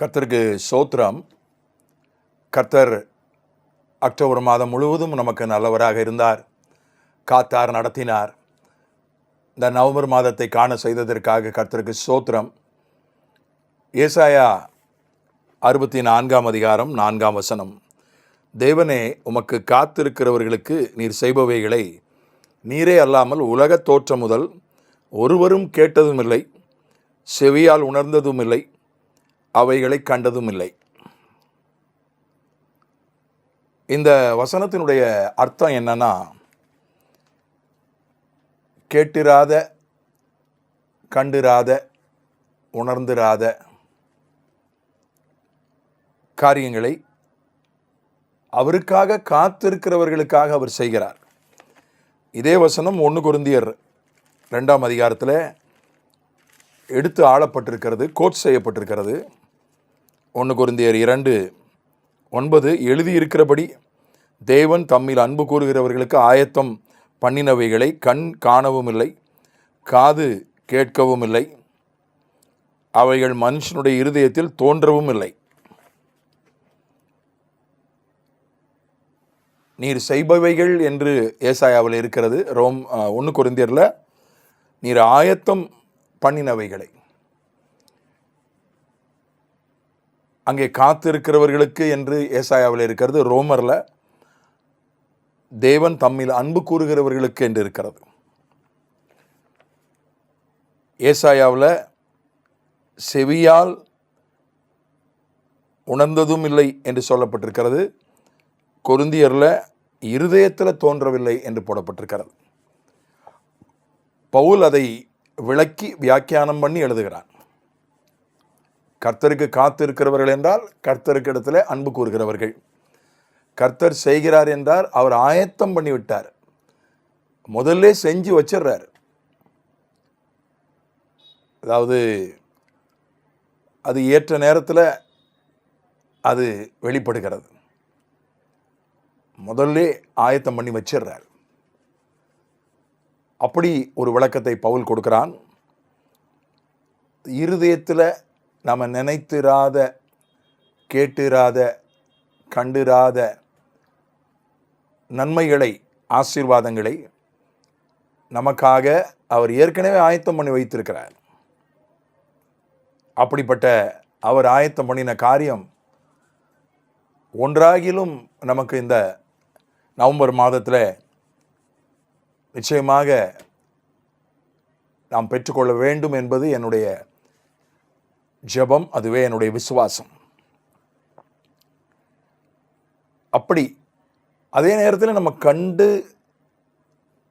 கர்த்தருக்கு சோத்ரம் கர்த்தர் அக்டோபர் மாதம் முழுவதும் நமக்கு நல்லவராக இருந்தார். காத்தார் நடத்தினார். இந்த நவம்பர் மாதத்தை காண செய்ததற்காக கர்த்தருக்கு சோத்திரம். ஏசாயா அறுபத்தி நான்காம் அதிகாரம் நான்காம் வசனம். தேவனே உமக்கு காத்திருக்கிறவர்களுக்கு நீர் செய்பவைகளை நீரே அல்லாமல் உலகத் தோற்றம் முதல் ஒருவரும் கேட்டதும் இல்லை செவியால் உணர்ந்ததும் இல்லை அவைகளை கண்டதும் இல்லை இந்த வசனத்தினுடைய அர்த்தம் என்னன்னா கேட்டிராத கண்டிராத உணர்ந்திராத காரியங்களை அவருக்காக காத்திருக்கிறவர்களுக்காக அவர் செய்கிறார். இதே வசனம் ஒன்று குருந்தியர் ரெண்டாம் அதிகாரத்தில் எடுத்து ஆளப்பட்டிருக்கிறது கோட் செய்யப்பட்டிருக்கிறது. ஒன்று குருந்தியர் இரண்டு ஒன்பது எழுதியிருக்கிறபடி தேவன் தம்மில் அன்பு கூறுகிறவர்களுக்கு ஆயத்தம் பண்ணினவைகளை கண் காணவும் இல்லை காது கேட்கவும் இல்லை அவைகள் மனுஷனுடைய இருதயத்தில் தோன்றவும் இல்லை நீர் செய்பவைகள் என்று ஏசாயாவில் இருக்கிறது. ரோம் ஒன்று குருந்தியரில் நீர் ஆயத்தம் பண்ணினவைகளை. அங்கே காத்திருக்கிறவர்களுக்கு என்று ஏசாயாவில் இருக்கிறது ரோமரில் தேவன் தம்மில் அன்பு கூறுகிறவர்களுக்கு என்று இருக்கிறது. ஏசாயாவில் செவியால் உணர்ந்ததும் இல்லை என்று சொல்லப்பட்டிருக்கிறது கொருந்தியரில் இருதயத்தில் தோன்றவில்லை என்று போடப்பட்டிருக்கிறது. பவுல் அதை விளக்கி வியாக்கியானம் பண்ணி எழுதுகிறான் கர்த்தருக்கு காத்திருக்கிறவர்கள் என்றால் கர்த்தருக்கு இடத்துல அன்பு கூறுகிறவர்கள். கர்த்தர் செய்கிறார் என்றால் அவர் ஆயத்தம் பண்ணி விட்டார் முதல்ல செஞ்சு வச்சிடுறார் அதாவது அது ஏற்ற நேரத்தில் அது வெளிப்படுகிறது. முதல்ல ஆயத்தம் பண்ணி வச்சிடுறார் அப்படி ஒரு விளக்கத்தை பவுல் கொடுக்கிறான். இருதயத்தில் நம்ம நினைத்திராத கேட்டிராத கண்டிராத நன்மைகளை ஆசீர்வாதங்களை நமக்காக அவர் ஏற்கனவே ஆயத்தம் பண்ணி வைத்திருக்கிறார். அப்படிப்பட்ட அவர் ஆயத்தம் பண்ணின காரியம் ஒன்றாகிலும் நமக்கு இந்த நவம்பர் மாதத்தில் நிச்சயமாக நாம் பெற்றுக்கொள்ள வேண்டும் என்பது என்னுடைய ஜெபம் அதுவே என்னுடைய விசுவாசம். அப்படி அதே நேரத்தில் நம்ம கண்டு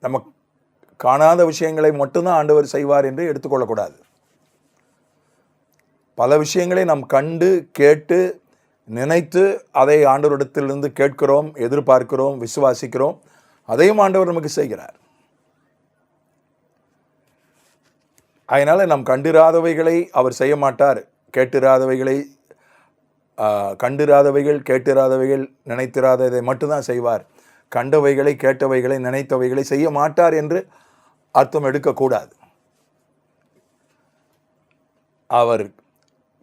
நம்ம காணாத விஷயங்களை மட்டும்தான் ஆண்டவர் செய்வார் என்று எடுத்துக்கொள்ளக்கூடாது. பல விஷயங்களை நாம் கண்டு கேட்டு நினைத்து அதை ஆண்டவரிடத்திலிருந்து கேட்கிறோம் எதிர்பார்க்கிறோம் விசுவாசிக்கிறோம். அதையும் ஆண்டவர் நமக்கு செய்கிறார். அதனால் நாம் கண்டிராதவைகளை அவர் செய்ய மாட்டார். கேட்டிராதவைகளை கண்டிராதவைகள் கேட்டிராதவைகள் நினைத்திராததை மட்டும்தான் செய்வார். கண்டவைகளை கேட்டவைகளை நினைத்தவைகளை செய்ய மாட்டார் என்று அர்த்தம் எடுக்கக்கூடாது. அவர்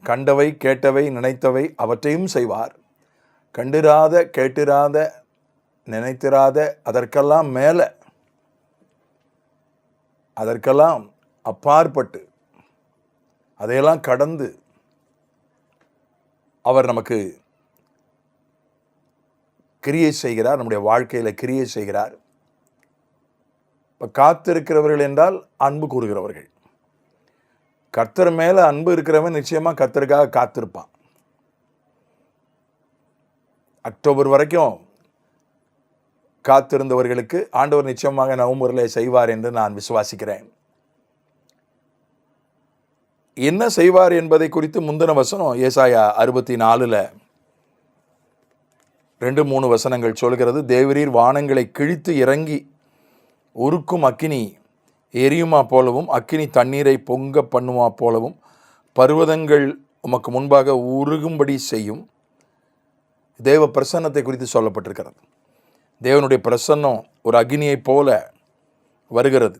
கண்டவை கேட்டவை நினைத்தவை அவற்றையும் செய்வார். கண்டிராத கேட்டிராத நினைத்திராத அதற்கெல்லாம் மேலே அதற்கெல்லாம் அப்பாற்பட்டு அதையெல்லாம் கடந்து அவர் நமக்கு கிரியை செய்கிறார் நம்முடைய வாழ்க்கையில் கிரியை செய்கிறார். இப்போ காத்திருக்கிறவர்கள் என்றால் அன்பு கூறுகிறவர்கள். கர்த்தர் மேலே அன்பு இருக்கிறவன் நிச்சயமாக கர்த்தருக்காக காத்திருப்பான். அக்டோபர் வரைக்கும் காத்திருந்தவர்களுக்கு ஆண்டவர் நிச்சயமாக நவம்பரில் செய்வார் என்று நான் விசுவாசிக்கிறேன். என்ன செய்வார் என்பதை குறித்து முந்தின வசனம் ஏசாயா அறுபத்தி நாலில் ரெண்டு மூணு வசனங்கள் சொல்கிறது தேவரீர் வானங்களை கிழித்து இறங்கி உருக்கும் அக்கினி எரியுமா போலவும் அக்கினி தண்ணீரை பொங்க பண்ணுமா போலவும் பர்வதங்கள் உமக்கு முன்பாக உருகும்படி செய்யும். தேவ பிரசன்னத்தை குறித்து சொல்லப்பட்டிருக்கிறது. தேவனுடைய பிரசன்னம் ஒரு அக்னியைப் போல வருகிறது.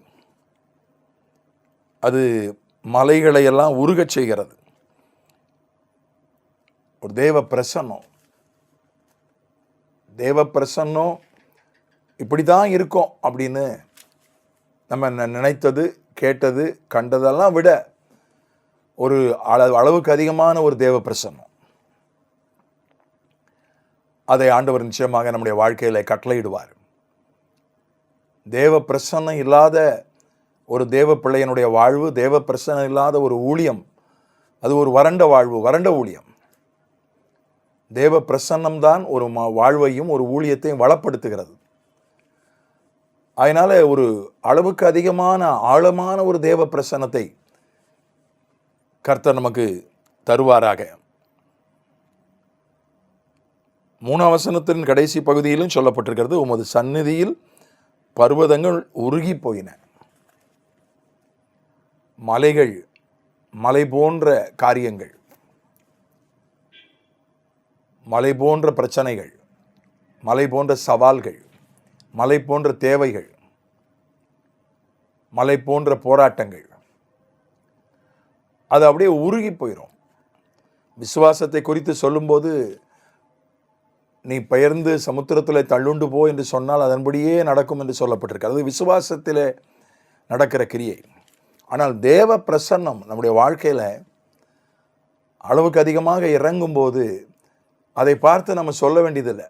அது மலைகளை எல்லாம் உருகச் செய்கிறது. ஒரு தேவ பிரசன்னம். தேவ பிரசன்னம் இப்படி தான் இருக்கும் அப்படின்னு நம்ம ந- நினைத்தது கேட்டது கண்டதெல்லாம் விட ஒரு அளவு அளவுக்கு அதிகமான ஒரு தேவ பிரசன்னம். அதை ஆண்டவர் நிச்சயமாக நம்முடைய வாழ்க்கையில் கட்டளையிடுவார். தேவ பிரசன்னம் இல்லாத ஒரு தேவ பிள்ளையனுடைய வாழ்வு தேவ பிரச்சனை இல்லாத ஒரு ஊழியம். அது ஒரு வறண்ட வாழ்வு வறண்ட ஊழியம். தேவ பிரசன்னம்தான் ஒரு மா வாழ்வையும் ஒரு ஊழியத்தையும் வளப்படுத்துகிறது. அதனால் ஒரு அளவுக்கு அதிகமான ஆழமான ஒரு தேவ பிரசன்னத்தை கர்த்தர் நமக்கு தருவாராக. மூணாவசனத்தின் கடைசி பகுதியிலும் சொல்லப்பட்டிருக்கிறது உமது சந்நிதியில் பர்வதங்கள் உருகி போயின. மலைகள் மலை போன்ற காரியங்கள் மலை போன்ற பிரச்சனைகள் மலை போன்ற சவால்கள் மலை போன்ற தேவைகள் மலை போன்ற போராட்டங்கள் அது அப்படியே உருகி போயிடும் விசுவாசத்தை குறித்து சொல்லும்போது நீ பெயர்ந்து சமுத்திரத்தில் தள்ளுண்டு போ என்று சொன்னால் அதன்படியே நடக்கும் என்று சொல்லப்பட்டிருக்கு. அது விசுவாசத்தில் நடக்கிற கிரியை. ஆனால் தேவ பிரசன்னம் நம்முடைய வாழ்க்கையில் அளவுக்கு அதிகமாக இறங்கும்போது அதை பார்த்து நம்ம சொல்ல வேண்டியதில்லை.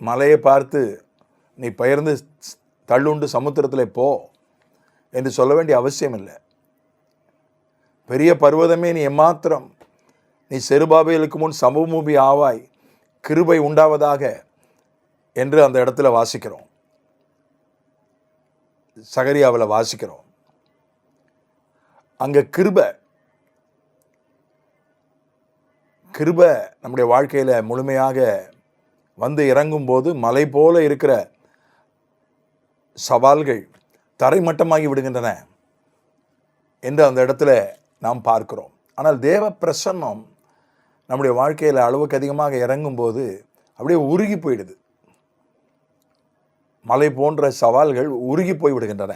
மலையை பார்த்து நீ பயிர்ந்து தள்ளுண்டு சமுத்திரத்தில் போ என்று சொல்ல வேண்டிய அவசியம் இல்லை. பெரிய பர்வதமே நீ எம்மாத்திரம். நீ செருபாபைகளுக்கு முன் சமபூமி ஆவாய். கிருபை உண்டாவதாக என்று அந்த இடத்துல வாசிக்கிறோம். சகரியாவில் வாசிக்கிறோம். அங்கே கிருப. கிருப நம்முடைய வாழ்க்கையில் முழுமையாக வந்து இறங்கும்போது மலை போல இருக்கிற சவால்கள் தரைமட்டமாகி விடுகின்றன என்று அந்த இடத்துல நாம் பார்க்கிறோம். ஆனால் தேவ பிரசன்னம் நம்முடைய வாழ்க்கையில் அளவுக்கு அதிகமாக இறங்கும்போது அப்படியே உருகி போயிடுது. மலை போன்ற சவால்கள் உருகி போய் விடுகின்றன.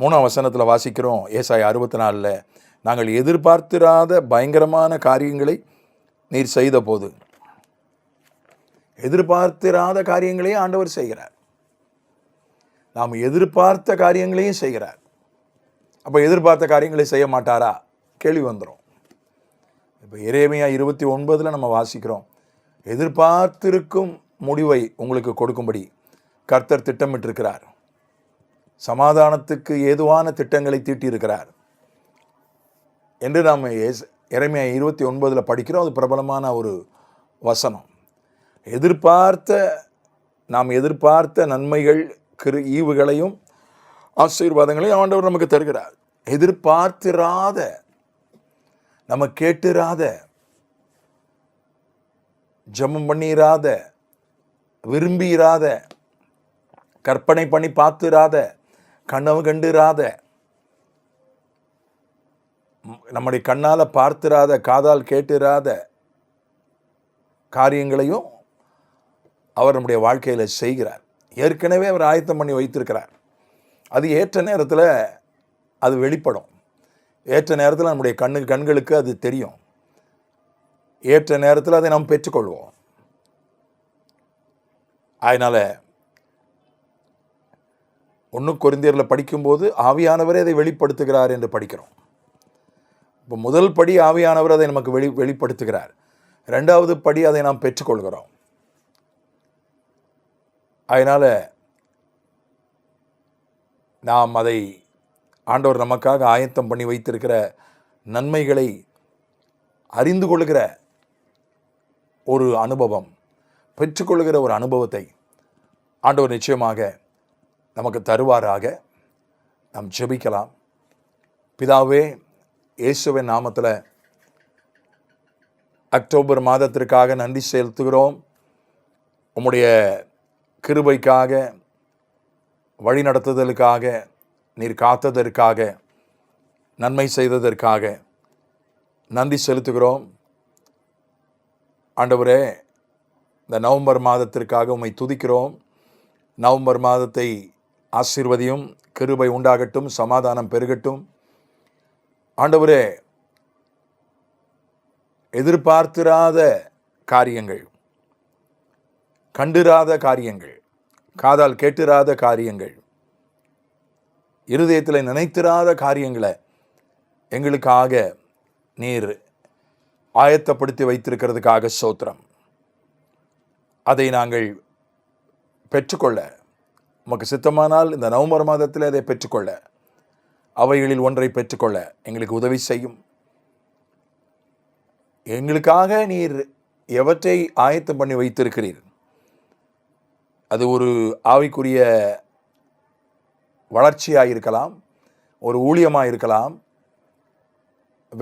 மூணாம் வசனத்தில் வாசிக்கிறோம் ஏசாய் அறுபத்தி நாலில் நாங்கள் எதிர்பார்த்திராத பயங்கரமான காரியங்களை நீர் செய்த போது எதிர்பார்த்திராத காரியங்களையும் ஆண்டவர் செய்கிறார். நாம் எதிர்பார்த்த காரியங்களையும் செய்கிறார். அப்போ எதிர்பார்த்த காரியங்களை செய்ய மாட்டாரா? கேள்வி வந்துடும் இப்போ இறைமையாக இருபத்தி ஒன்பதில் நம்ம வாசிக்கிறோம் எதிர்பார்த்திருக்கும் முடிவை உங்களுக்கு கொடுக்கும்படி கர்த்தர் திட்டமிட்டிருக்கிறார். சமாதானத்துக்கு ஏதுவான திட்டங்களை தீட்டியிருக்கிறார். என்று நாம் இறைமையா இருபத்தி ஒன்பதில் படிக்கிறோம். அது பிரபலமான ஒரு வசனம். எதிர்பார்த்த நாம் எதிர்பார்த்த நன்மைகள் கிரு ஈவுகளையும் ஆசீர்வாதங்களையும் ஆண்டவர் நமக்கு தருகிறார். எதிர்பார்த்திராத நம்ம கேட்டுராத ஜமம் பண்ணிராத விரும்பிராத கற்பனை பண்ணி பார்த்துராத கனவு கண்டுராத நம்முடைய கண்ணால் பார்த்துராத காதால் கேட்டுராத காரியங்களையும் அவர் நம்முடைய வாழ்க்கையில் செய்கிறார். ஏற்கனவே அவர் ஆயத்தம் பண்ணி வைத்திருக்கிறார். அது ஏற்ற நேரத்தில் அது வெளிப்படும். ஏற்ற நேரத்தில் நம்முடைய கண்ணு கண்களுக்கு அது தெரியும். ஏற்ற நேரத்தில் அதை நாம் பெற்றுக்கொள்வோம். அதனால் ஒன்று கொரிந்தியரில் படிக்கும்போது ஆவியானவரே அதை வெளிப்படுத்துகிறார் என்று படிக்கிறோம். இப்போ முதல் படி ஆவியானவர் அதை நமக்கு வெளி வெளிப்படுத்துகிறார். ரெண்டாவது படி அதை நாம் பெற்றுக்கொள்கிறோம். அதனால் நாம் அதை ஆண்டவர் நமக்காக ஆயத்தம் பண்ணி வைத்திருக்கிற நன்மைகளை அறிந்து கொள்கிற ஒரு அனுபவம் பெற்றுக்கொள்கிற ஒரு அனுபவத்தை ஆண்டவர் நிச்சயமாக நமக்கு தருவாராக. நாம் ஜெபிக்கலாம். பிதாவே இயேசுவின் நாமத்தில் அக்டோபர் மாதத்திற்காக நன்றி செலுத்துகிறோம். உம்முடைய கிருபைக்காக வழிநடத்துதலுக்காக நீர் காத்ததற்காக நன்மை செய்ததற்காக நன்றி செலுத்துகிறோம். ஆண்டவரே இந்த நவம்பர் மாதத்திற்காக உம்மை துதிக்கிறோம். நவம்பர் மாதத்தை ஆசீர்வதியும் கிருபை உண்டாகட்டும் சமாதானம் பெருகட்டும். ஆண்டவரே எதிர்பார்த்திராத காரியங்கள் கண்டிராத காரியங்கள் காதால் கேட்டிராத காரியங்கள் இருதயத்தில் நினைத்திராத காரியங்களை எங்களுக்காக நீர் ஆயத்தப்படுத்தி வைத்திருக்கிறதுக்காக சோத்திரம் அதை நாங்கள் பெற்றுக்கொள்ள உமக்கு சித்தமானால் இந்த நவம்பர் மாதத்தில் அதை பெற்றுக்கொள்ள. அவைகளில் ஒன்றை பெற்றுக்கொள்ள எங்களுக்கு உதவி செய்யும். எங்களுக்காக நீர் எவற்றை ஆயத்தம் பண்ணி வைத்திருக்கிறீர்? அது ஒரு ஆவிக்குரிய வளர்ச்சியாக இருக்கலாம் ஒரு ஊழியமாக இருக்கலாம்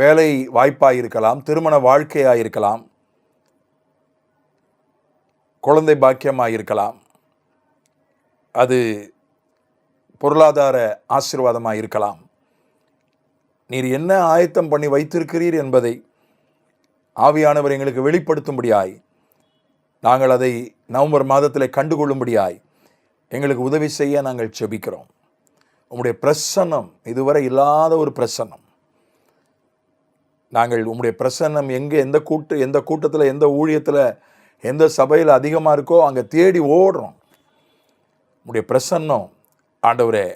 வேலை வாய்ப்பாக இருக்கலாம் திருமண வாழ்க்கையாக இருக்கலாம் குழந்தை பாக்கியமாக இருக்கலாம் அது பொருளாதார ஆசீர்வாதமாக இருக்கலாம். நீர் என்ன ஆயத்தம் பண்ணி வைத்திருக்கிறீர் என்பதை ஆவியானவர் எங்களுக்கு வெளிப்படுத்தும்படியாய் நாங்கள் அதை நவம்பர் மாதத்தில் கண்டுகொள்ளும்படியாய் எங்களுக்கு உதவி செய்ய நாங்கள் செபிக்கிறோம். உம்முடைய பிரசன்னம் இதுவரை இல்லாத ஒரு பிரசன்னம். நாங்கள் உம்முடைய பிரசன்னம் எங்கே எந்த கூட்டு எந்த கூட்டத்தில் எந்த ஊழியத்தில் எந்த சபையில் அதிகமாக இருக்கோ அங்கே தேடி ஓடுறோம். உடைய பிரசன்னம் ஆண்டவரே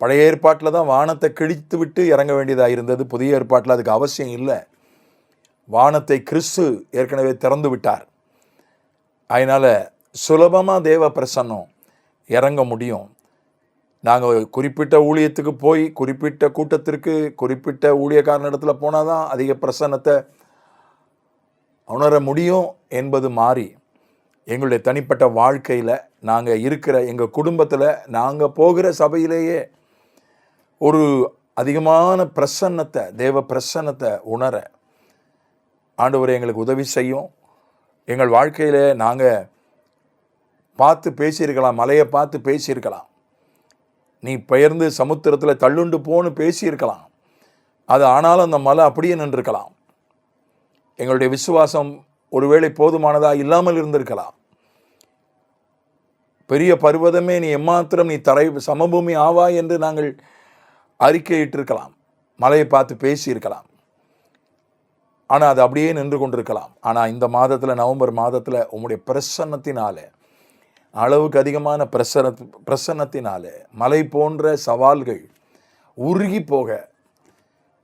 பழைய ஏற்பாட்டில் தான் வானத்தை கிழித்து விட்டு இறங்க வேண்டியதாக இருந்தது. புதிய ஏற்பாட்டில் அதுக்கு அவசியம் இல்லை. வானத்தை கிறிஸ்து ஏற்கனவே திறந்து விட்டார். அதனால் சுலபமாக தேவ பிரசன்னம் இறங்க முடியும். நாங்கள் குறிப்பிட்ட ஊழியத்துக்கு போய் குறிப்பிட்ட கூட்டத்திற்கு குறிப்பிட்ட ஊழியக்காரனிடத்தில் போனால் தான் அதிக பிரசன்னத்தை உணர முடியும் என்பது மாறி எங்களுடைய தனிப்பட்ட வாழ்க்கையில் நாங்கள் இருக்கிற எங்கள் குடும்பத்தில் நாங்கள் போகிற சபையிலேயே ஒரு அதிகமான பிரசன்னத்தை தேவ பிரசன்னத்தை உணர ஆண்டவரை எங்களுக்கு உதவி செய்யும். எங்கள் வாழ்க்கையில் நாங்கள் பார்த்து பேசியிருக்கலாம் மலையை பார்த்து பேசியிருக்கலாம். நீ பெயர்ந்து சமுத்திரத்தில் தள்ளுண்டு போன்னு பேசியிருக்கலாம். அது ஆனாலும் அந்த மலை அப்படியே நின்றுருக்கலாம். எங்களுடைய விசுவாசம் ஒருவேளை போதுமானதாக இல்லாமல் இருந்திருக்கலாம். பெரிய பர்வதமே நீ எம்மாத்திரம் நீ தரை சமபூமி ஆவாய் என்று நாங்கள் அறிக்கையிட்டிருக்கலாம். மலையை பார்த்து பேசியிருக்கலாம். ஆனால் அது அப்படியே நின்று கொண்டிருக்கலாம். ஆனால் இந்த மாதத்தில் நவம்பர் மாதத்தில் உங்களுடைய பிரசன்னத்தினால அளவுக்கு அதிகமான பிரசன பிரசன்னத்தினால மலை போன்ற சவால்கள் உருகி போக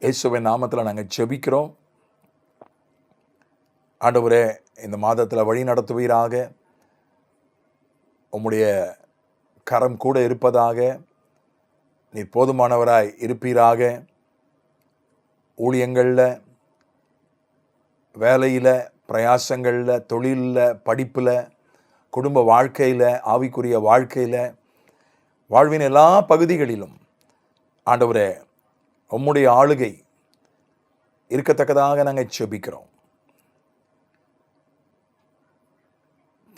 இயேசுவின் நாமத்தில் நாங்கள் ஜெபிக்கிறோம். ஆண்டவரே இந்த மாதத்தில் வழி நடத்துவீராக. உம்முடைய கரம் கூட இருப்பதாக நீ போதுமானவராய் இருப்பீராக. ஊழியங்களில் வேலையில் பிரயாசங்களில் தொழிலில் படிப்பில் குடும்ப வாழ்க்கையில் ஆவிக்குரிய வாழ்க்கையில் வாழ்வின் எல்லா பகுதிகளிலும் ஆண்டவரே உம்முடைய ஆளுகை இருக்கத்தக்கதாக நாங்கள் செபிக்கிறோம்.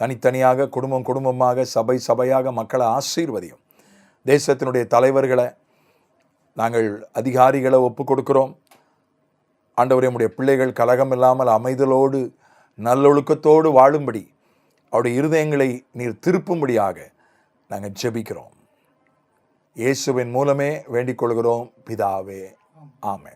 தனித்தனியாக குடும்பம் குடும்பமாக சபை சபையாக மக்களை ஆசீர்வதியும். தேசத்தினுடைய தலைவர்களை நாங்கள் அதிகாரிகளை ஒப்பு கொடுக்கிறோம். ஆண்டவரே உம்முடைய பிள்ளைகள் கலகம் இல்லாமல் அமைதலோடு நல்லொழுக்கத்தோடு வாழும்படி அவருடைய இருதயங்களை நீர் திருப்பும்படியாக நாங்கள் ஜெபிக்கிறோம். இயேசுவின் மூலமே வேண்டிக் கொள்கிறோம். பிதாவே ஆமே